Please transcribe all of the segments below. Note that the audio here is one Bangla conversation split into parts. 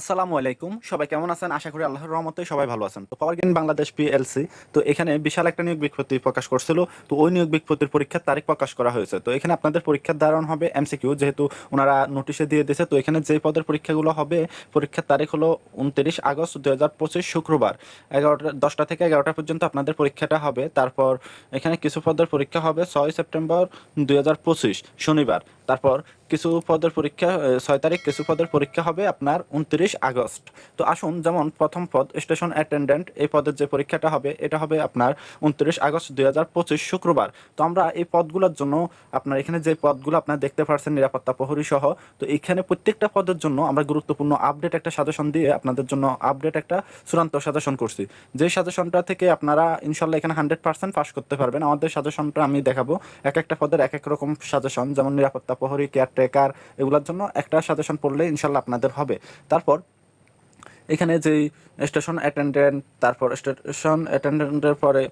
আসসালামু আলাইকুম। সবাই কেমন আছেন? আশা করি আল্লাহর রহমতে সবাই ভালো আছেন। তো পাওয়ার গেন বাংলাদেশ পিএলসি তো এখানে বিশাল একটা নিয়োগ বিজ্ঞপ্তি প্রকাশ করছিল। তো ওই নিয়োগ বিজ্ঞপ্তির পরীক্ষার তারিখ প্রকাশ করা হয়েছে। তো এখানে আপনাদের পরীক্ষার ধারণ হবে এমসিকিউ যেহেতু ওনারা নোটিশে দিয়ে দিয়েছে। তো এখানে যে পদের পরীক্ষাগুলো হবে, পরীক্ষার তারিখ হলো উনত্রিশ আগস্ট দুই হাজার পঁচিশ শুক্রবার। এগারোটা, দশটা থেকে এগারোটা পর্যন্ত আপনাদের পরীক্ষাটা হবে। তারপর এখানে কিছু পদের পরীক্ষা হবে ছয় সেপ্টেম্বর দুই হাজার পঁচিশ, শনিবার। তারপর কিছু পদের পরীক্ষা ছয় তারিখ কিছু পদের পরীক্ষা হবে আপনার উনত্রিশ আগস্ট। তো আসুন, যেমন প্রথম পদ, স্টেশন অ্যাটেন্ডেন্ট, এই পদের যে পরীক্ষাটা হবে, এটা হবে আপনার উনত্রিশ আগস্ট দুই হাজার পঁচিশ শুক্রবার। তো আমরা এই পদগুলোর জন্য, আপনার এখানে যে পদগুলো আপনার দেখতে পাচ্ছেন নিরাপত্তা প্রহরী সহ, তো এখানে প্রত্যেকটা পদের জন্য আমরা গুরুত্বপূর্ণ আপডেট একটা সাজেশন দিয়ে আপনাদের জন্য আপডেট একটা চূড়ান্ত সাজেশন করছি। যে সাজেশনটা থেকে আপনারা ইনশাল্লাহ এখানে হান্ড্রেড পার্সেন্ট পাস করতে পারবেন। আমাদের সাজেশনটা আমি দেখাবো। এক একটা পদের এক এক রকম সাজেশন, যেমন নিরাপত্তা প্রহরী কেয়ার টেকার এগুলোর জন্য একটা সাজেশন পড়লে ইনশাল্লাহ আপনাদের হবে। তারপর এখানে যেই স্টেশন অ্যাটেন্ডেন্ট, তারপর স্টেশন অ্যাটেন্ডেন্টের পরে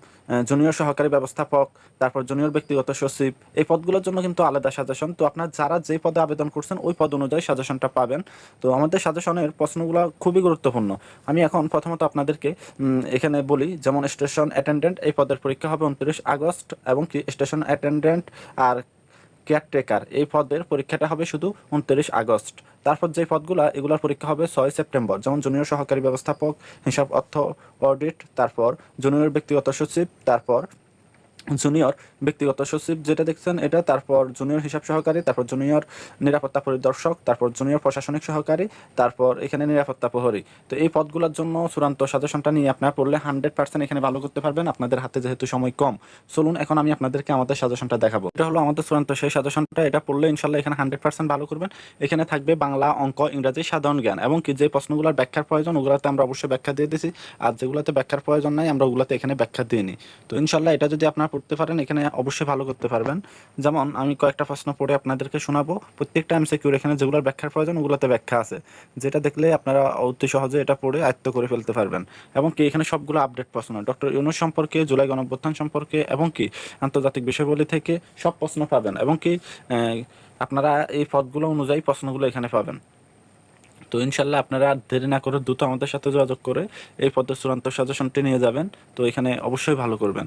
জুনিয়র সহকারী ব্যবস্থাপক, তারপর জুনিয়র ব্যক্তিগত সচিব, এই পদগুলোর জন্য কিন্তু আলাদা সাজেশন। তো আপনার যারা যে পদে আবেদন করছেন, ওই পদ অনুযায়ী সাজেশনটা পাবেন। তো আমাদের সাজেশনের প্রশ্নগুলো খুবই গুরুত্বপূর্ণ। আমি এখন প্রথমত আপনাদেরকে এখানে বলি, যেমন স্টেশন অ্যাটেন্ডেন্ট এই পদের পরীক্ষা হবে উনত্রিশ আগস্ট এবং কি স্টেশন অ্যাটেন্ডেন্ট আর কেয়ারটেকার এই পদের পরীক্ষাটা হবে শুধু উনত্রিশ আগস্ট। তারপর যে পদগুলা, এগুলোর পরীক্ষা হবে ছয় সেপ্টেম্বর। যেমন জুনিয়র সহকারী ব্যবস্থাপক, হিসাব অর্থ অডিট তারপর জুনিয়র ব্যক্তিগত সচিব, তারপর জুনিয়র ব্যক্তিগত সচিব যেটা দেখছেন এটা, তারপর জুনিয়র হিসাব সহকারী, তারপর জুনিয়র নিরাপত্তা পরিদর্শক, তারপর জুনিয়র প্রশাসনিক সহকারী, তারপর এখানে নিরাপত্তা প্রহরী। তো এই পদগুলোর জন্য চূড়ান্ত সাজেশনটা নিয়ে আপনারা পড়লে হান্ড্রেড পার্সেন্ট এখানে ভালো করতে পারবেন। আপনাদের হাতে যেহেতু সময় কম। চলুন, এখন আমি আপনাদেরকে আমাদের সাজেশনটা দেখাবো। এটা হলো আমাদের চূড়ান্ত সেই সাজেশনটা। এটা পড়লে ইনশাল্লাহ এখানে হান্ড্রেড পার্সেন্ট ভালো করবেন। এখানে থাকবে বাংলা, অঙ্ক, ইংরাজি, সাধারণ জ্ঞান এবং কি যে প্রশ্নগুলোর ব্যাখ্যার প্রয়োজন, ওগুলোতে আমরা অবশ্যই ব্যাখ্যা দিয়ে দিয়েছি আর যেগুলোতে ব্যাখ্যার প্রয়োজন নাই, আমরা ওগুলোতে এখানে ব্যাখ্যা দিয়ে নিই। তো ইনশাল্লাহ এটা যদি আপনারা পড়তে পারেন, এখানে অবশ্যই ভালো করতে পারবেন। যেমন, আমি কয়েকটা প্রশ্ন পড়ে আপনাদেরকে শোনাবো। প্রত্যেকটা এমসিকিউর এখানে যেগুলোর ব্যাখ্যার প্রয়োজন, ওগুলোতে ব্যাখ্যা আছে। যেটা দেখলে আপনারা অতি সহজে এটা পড়ে আয়ত্ত করে ফেলতে পারবেন। এবং কি, এখানে সবগুলো আপডেট প্রশ্ন। ডক্টর ইউনুস সম্পর্কে, জুলাই গণঅভ্যুত্থান সম্পর্কে, এবং কি, আন্তর্জাতিক বিষয়বলী থেকে সব প্রশ্ন পাবেন। এবং কি আপনারা এই পদগুলো অনুযায়ী প্রশ্নগুলো এখানে পাবেন। তো ইনশাল্লাহ আপনারা দেরি না করে দ্রুত আমাদের সাথে যোগাযোগ করে এই পদের চূড়ান্ত সাজেশনটি নিয়ে যাবেন। তো এখানে অবশ্যই ভালো করবেন।